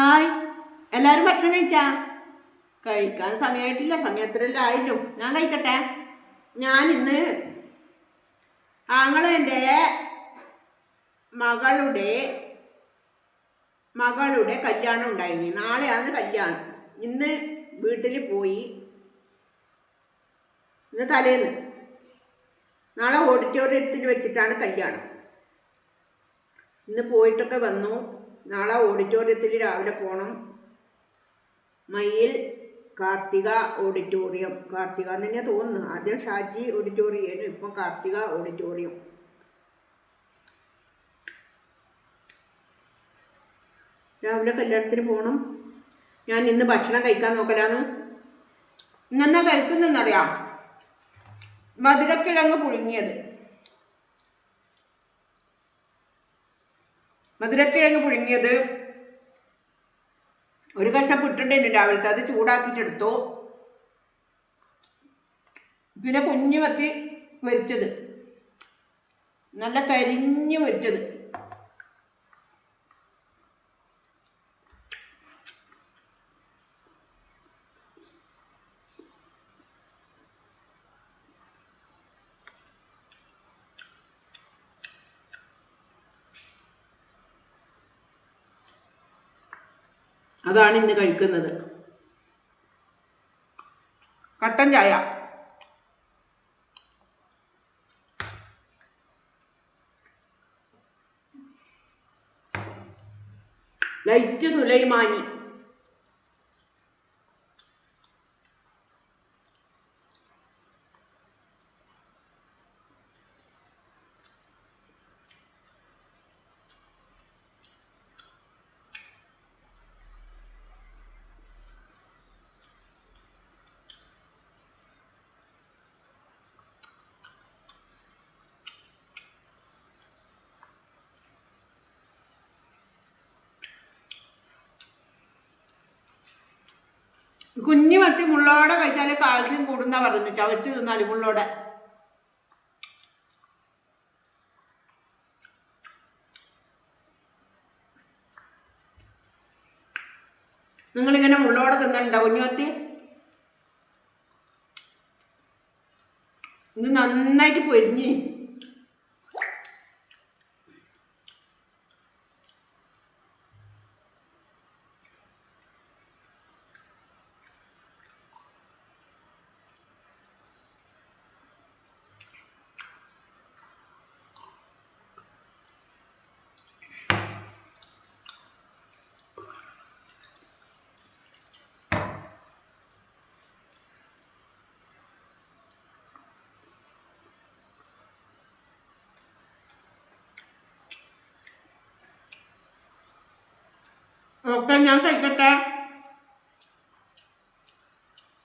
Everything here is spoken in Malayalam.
ഹായ്. എല്ലാവരും ഭക്ഷണം കഴിച്ചാ? കഴിക്കാൻ സമയമായിട്ടില്ല സമയത്തിലെല്ലാം ആയില്ലോ. ഞാൻ കഴിക്കട്ടെ? ഞാൻ ഇന്ന് ആങ്ങളെന്റെ മകളുടെ മകളുടെ കല്യാണം ഉണ്ടായിനി. നാളെയാണ് കല്യാണം. ഇന്ന് വീട്ടിൽ പോയി. ഇന്ന് തലേന്ന്. നാളെ ഓഡിറ്റോറിയത്തിൽ വെച്ചിട്ടാണ് കല്യാണം. ഇന്ന് പോയിട്ടൊക്കെ വന്നു. നാളെ ഓഡിറ്റോറിയത്തിൽ രാവിലെ പോകണം മയിൽ കാർത്തിക ഓഡിറ്റോറിയം കാർത്തിക എന്ന് തന്നെയാണ് തോന്നുന്നു ആദ്യം ഷാജി ഓഡിറ്റോറിയം ഇപ്പം കാർത്തിക ഓഡിറ്റോറിയം രാവിലെ കല്യാണത്തിന് പോകണം ഞാൻ ഇന്ന് ഭക്ഷണം കഴിക്കാൻ നോക്കലാന്ന്. ഇന്നെന്നാ കഴിക്കുന്നറിയാം മധുരക്കിഴങ്ങ് പുഴുങ്ങിയത്. മധുരക്കിഴങ്ങ് പുഴുങ്ങിയത്. ഒരു കഷ്ണം പുട്ടുണ്ടായിരുന്നു രാവിലത്തെ. അത് ചൂടാക്കിയിട്ടെടുത്തു പിന്നെ കുഞ്ഞു മത്തി പൊരിച്ചത്. നല്ല കരിഞ്ഞ് പൊരിച്ചത്. അതാണ് ഇന്ന് കഴിക്കുന്നത്. കട്ടൻ ചായ. ലൈറ്റ് സുലൈമാനി. കുഞ്ഞു മത്തി മുള്ളോടെ കഴിച്ചാൽ കാൽസ്യം കൂടുന്ന പറഞ്ഞു ചവച്ച് തിന്നാൽ മുള്ളോടെ. നിങ്ങളിങ്ങനെ മുള്ളോടെ തിന്നണ്ടോ കുഞ്ഞു മത്തി? ഇത് നന്നായിട്ട് പൊരിഞ്ഞ്. ഓക്കെ ഞാൻ കഴിക്കട്ടെ?